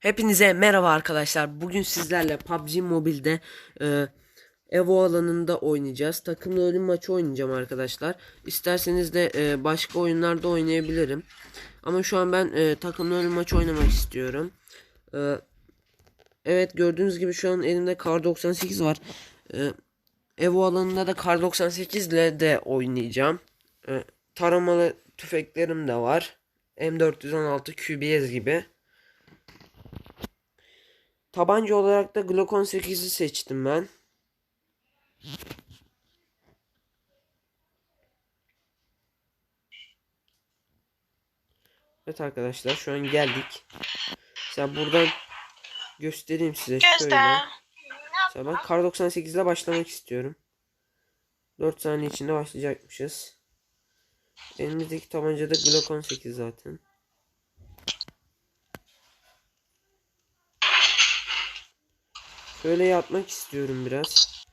Hepinize merhaba arkadaşlar. Bugün sizlerle PUBG Mobile'de e, Evo alanında oynayacağız. Takımlı ölüm maçı oynayacağım arkadaşlar. İsterseniz de e, başka oyunlarda oynayabilirim. Ama şu an ben e, takımlı ölüm maçı oynamak istiyorum. E, evet gördüğünüz gibi şu an elimde Kar 98 var. E, Evo alanında da Kar 98 ile de oynayacağım. E, taramalı tüfeklerim de var. M416 QBS gibi. Tabanca olarak da Glock 18'i seçtim ben. Evet arkadaşlar şu an geldik. Mesela buradan göstereyim size şöyle. Mesela ben Kar 98 ile başlamak istiyorum. 4 saniye içinde başlayacakmışız. Elimizdeki tabanca da Glock 18 zaten. Şöyle yapmak istiyorum biraz.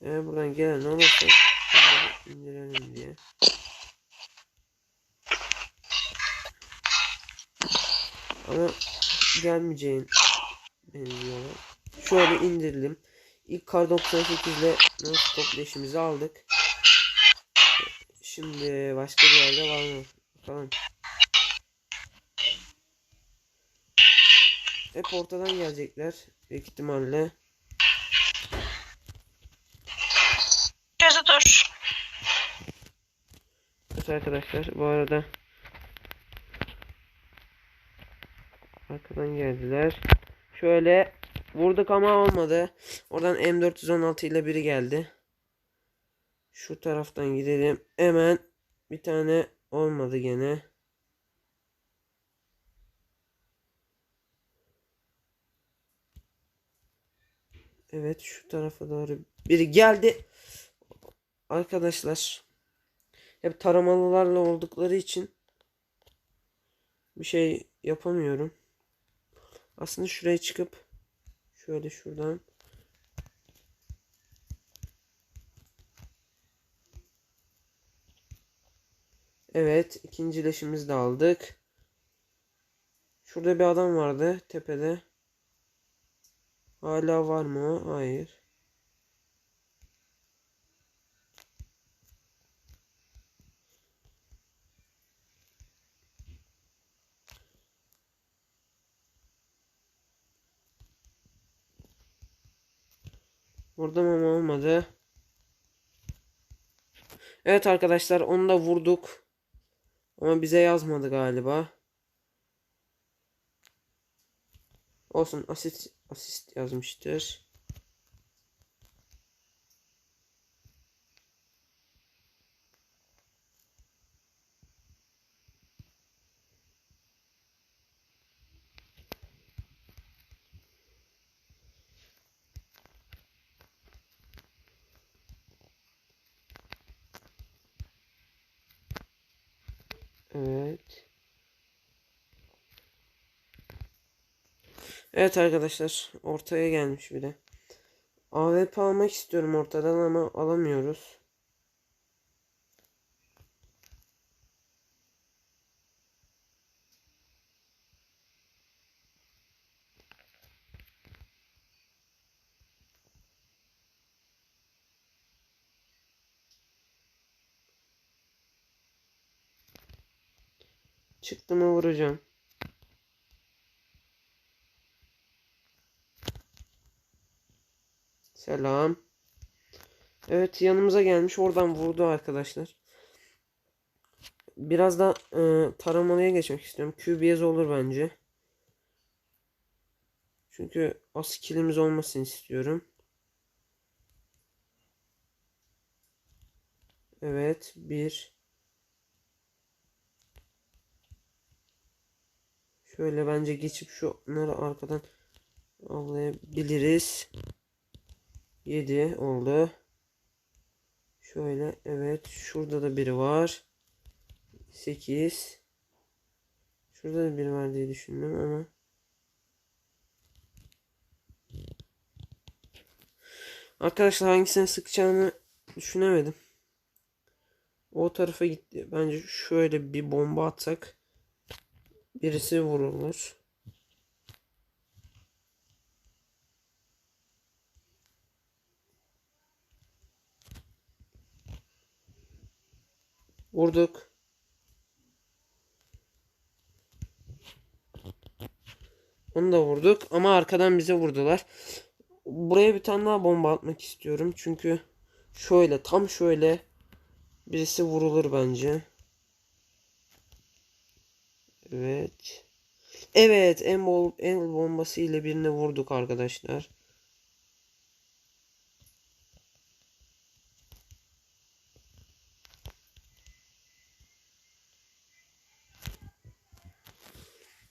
Eğer buradan gelen olursa indirelim diye. Ama gelmeyeceğin benziyorlar. Şöyle indirdim. İlk kar 98 ile non-stop aldık. Şimdi başka bir yerde var mı? Bakalım. Hep ortadan gelecekler. Büyük ihtimalle. Gözü dur. Evet arkadaşlar bu arada arkadan geldiler. Şöyle vurduk ama olmadı. Oradan M416 ile biri geldi. Şu taraftan gidelim. Hemen bir tane olmadı gene. Evet şu tarafa doğru biri geldi. Arkadaşlar hep taramalılarla oldukları için bir şey yapamıyorum. Aslında şuraya çıkıp şöyle şuradan Evet, ikinci leşimizi de aldık. Şurada bir adam vardı tepede. Hala var mı? Hayır. Vurdum ama olmadı. Evet arkadaşlar onu da vurduk. Ama bize yazmadı galiba. Olsun asist asist yazmıştır. Evet. Evet arkadaşlar ortaya gelmiş bir de. AWP almak istiyorum ortadan ama alamıyoruz. Çıktı mı vuracağım. Selam. Evet yanımıza gelmiş. Oradan vurdu arkadaşlar. Biraz da e, taramalıya geçmek istiyorum. QBS olur bence. Çünkü az killimiz olmasını istiyorum. Evet. Bir. Şöyle bence geçip şunları arkadan avlayabiliriz. 7 oldu. Şöyle evet şurada da biri var. 8 Şurada da biri var diye düşündüm ama Arkadaşlar hangisine sıkacağımı düşünemedim. O tarafa gitti. Bence şöyle bir bomba atsak birisi vurulur. Vurduk. Onu da vurduk ama arkadan bize vurdular. Buraya bir tane daha bomba atmak istiyorum. Çünkü şöyle tam şöyle birisi vurulur bence. Evet. Evet, el, bol, el bombası ile birini vurduk arkadaşlar.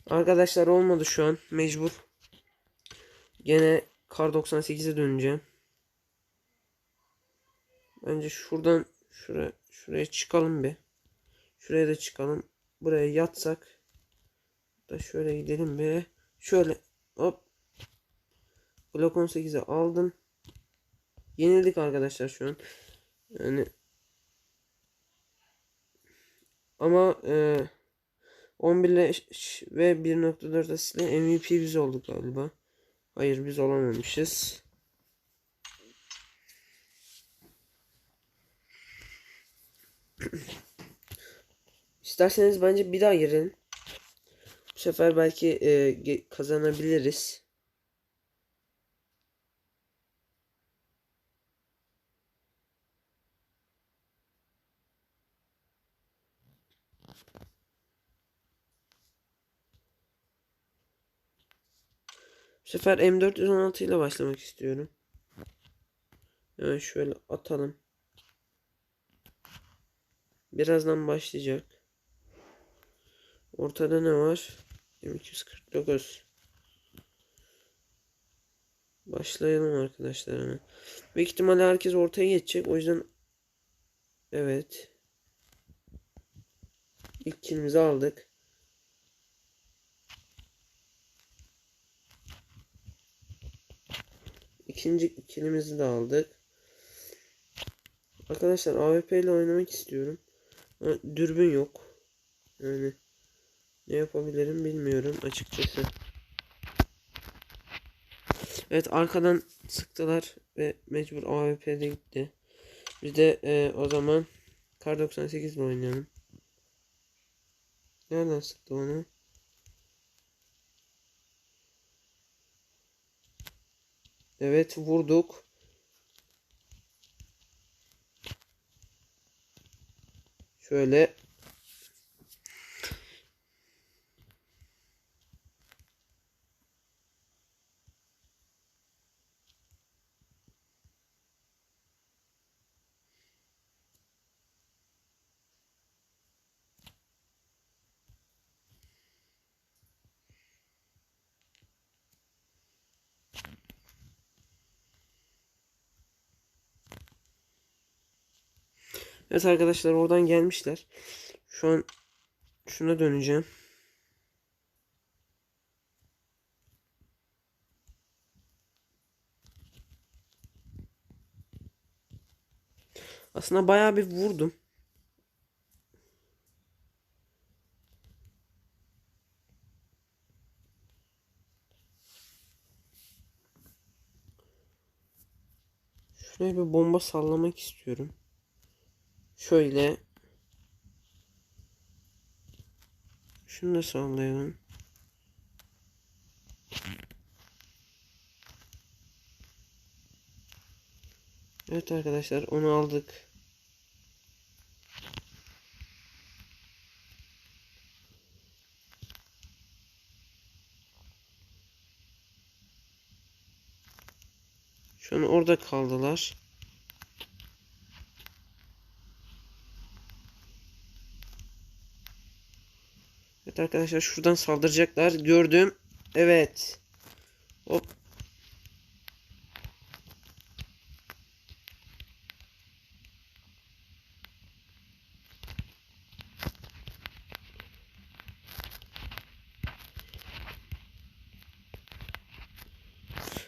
Arkadaşlar olmadı şu an. Mecbur. Gene Kar 98'e döneceğim. Bence şuradan şuraya şuraya çıkalım bir. Şuraya da çıkalım. Buraya yatsak da şöyle gidelim bir. Şöyle hop. Glock 18'i aldım. Yenildik arkadaşlar şu an. Yani ama e, 11 ile ş- ve 1.4 asistle MVP biz olduk galiba. Hayır biz olamamışız. İsterseniz bence bir daha girelim. Bu sefer belki e, kazanabiliriz. Bu sefer M416 ile başlamak istiyorum. Hemen şöyle atalım. Birazdan başlayacak. Ortada ne var? M249. Başlayalım arkadaşlar hemen. Büyük ihtimalle herkes ortaya geçecek. O yüzden evet. İlk kilimizi aldık. İkinci kilimizi de aldık. Arkadaşlar AWP ile oynamak istiyorum. Dürbün yok. Yani ne yapabilirim bilmiyorum açıkçası. Evet arkadan sıktılar ve mecbur AWP'de gitti. Biz de e, o zaman Kar 98 ile oynayalım. Nereden sıktı onu? Evet vurduk. Şöyle Evet arkadaşlar oradan gelmişler. Şu an şuna döneceğim. Aslında bayağı bir vurdum. Şuraya bir bomba sallamak istiyorum. Şöyle. Şunu da sallayalım. Evet arkadaşlar onu aldık. Şu an orada kaldılar. Evet arkadaşlar şuradan saldıracaklar. Gördüm. Evet. Hop.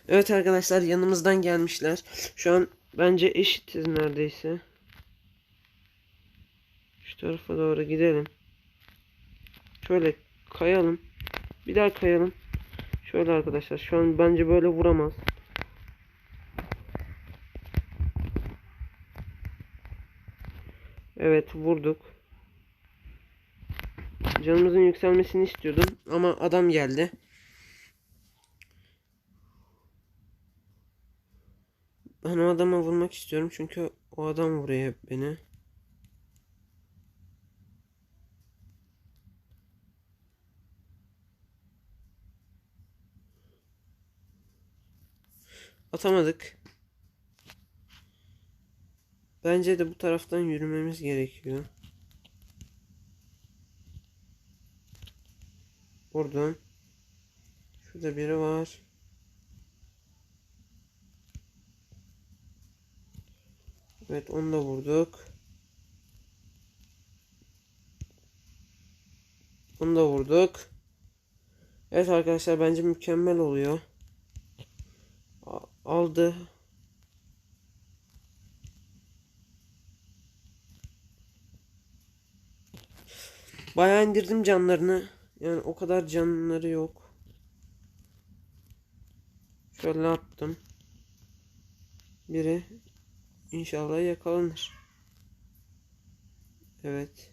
Evet arkadaşlar yanımızdan gelmişler. Şu an bence eşitiz neredeyse. tarafa doğru gidelim. Şöyle kayalım. Bir daha kayalım. Şöyle arkadaşlar şu an bence böyle vuramaz. Evet vurduk. Canımızın yükselmesini istiyordum ama adam geldi. Ben o adama vurmak istiyorum çünkü o adam vuruyor beni. Atamadık. Bence de bu taraftan yürümemiz gerekiyor. Buradan. Şurada biri var. Evet onu da vurduk. Onu da vurduk. Evet arkadaşlar bence mükemmel oluyor. Aldı. Bayağı indirdim canlarını. Yani o kadar canları yok. Şöyle attım. Biri inşallah yakalanır. Evet.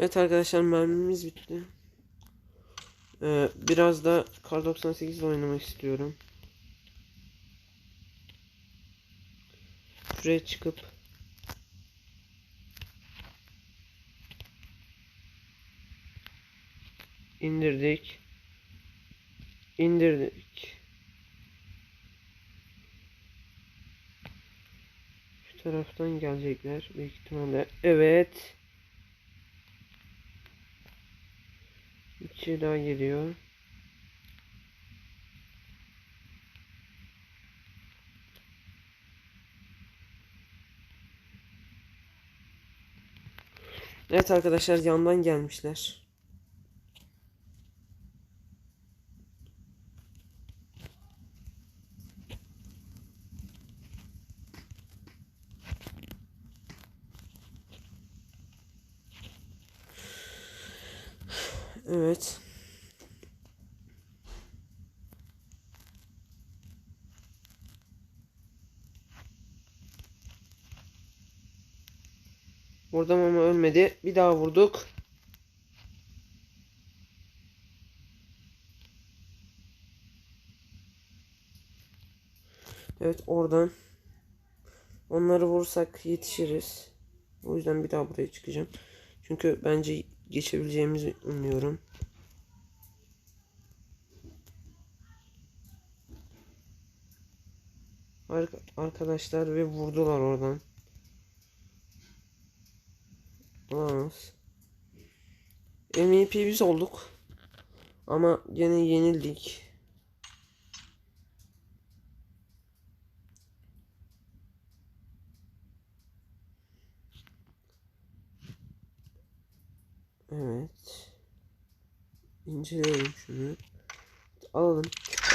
Evet arkadaşlar mermimiz bitti. Ee, biraz da Kar 98 ile oynamak istiyorum. Şuraya çıkıp indirdik. İndirdik. Şu taraftan gelecekler büyük ihtimalle. Evet. Kişi daha geliyor. Evet arkadaşlar yandan gelmişler. Evet. Vurdum ama ölmedi. Bir daha vurduk. Evet oradan onları vursak yetişiriz. O yüzden bir daha buraya çıkacağım. Çünkü bence geçebileceğimizi umuyorum. Arka- Arkadaşlar ve vurdular oradan. Olamaz. MVP biz olduk. Ama gene yenildik. Evet. İnceleyelim şunu. Alalım.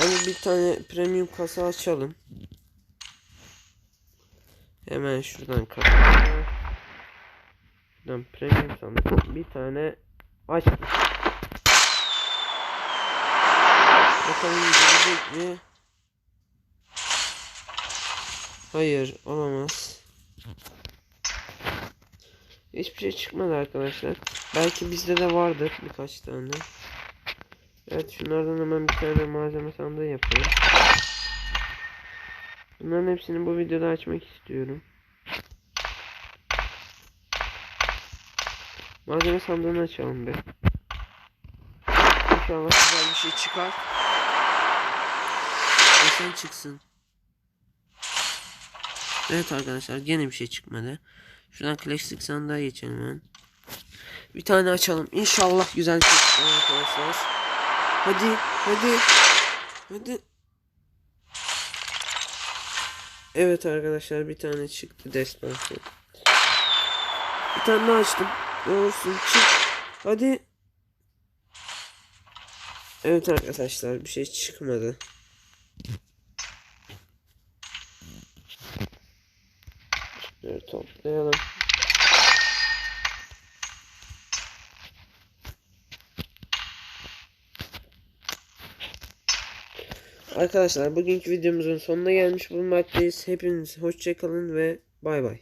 Ama bir tane premium kasa açalım. Hemen şuradan kasa. Şuradan premium sandık. Bir tane aç. Bakalım gelecek mi? Hayır olamaz. Hiçbir şey çıkmadı arkadaşlar. Belki bizde de vardır birkaç tane. Evet şunlardan hemen bir tane malzeme sandığı yapalım. Bunların hepsini bu videoda açmak istiyorum. Malzeme sandığını açalım be. İnşallah güzel bir şey çıkar. Desen çıksın. Evet arkadaşlar gene bir şey çıkmadı. Şuradan klasik sandığa geçelim hemen. Bir tane açalım. İnşallah güzel şey çıkar arkadaşlar. Hadi hadi. Hadi. Evet arkadaşlar bir tane çıktı destansı. Bir tane daha açtım. Ne olursun çık. Hadi. Evet arkadaşlar bir şey çıkmadı. Evet toplayalım. Arkadaşlar bugünkü videomuzun sonuna gelmiş bulunmaktayız. Hepiniz hoşçakalın ve bay bay.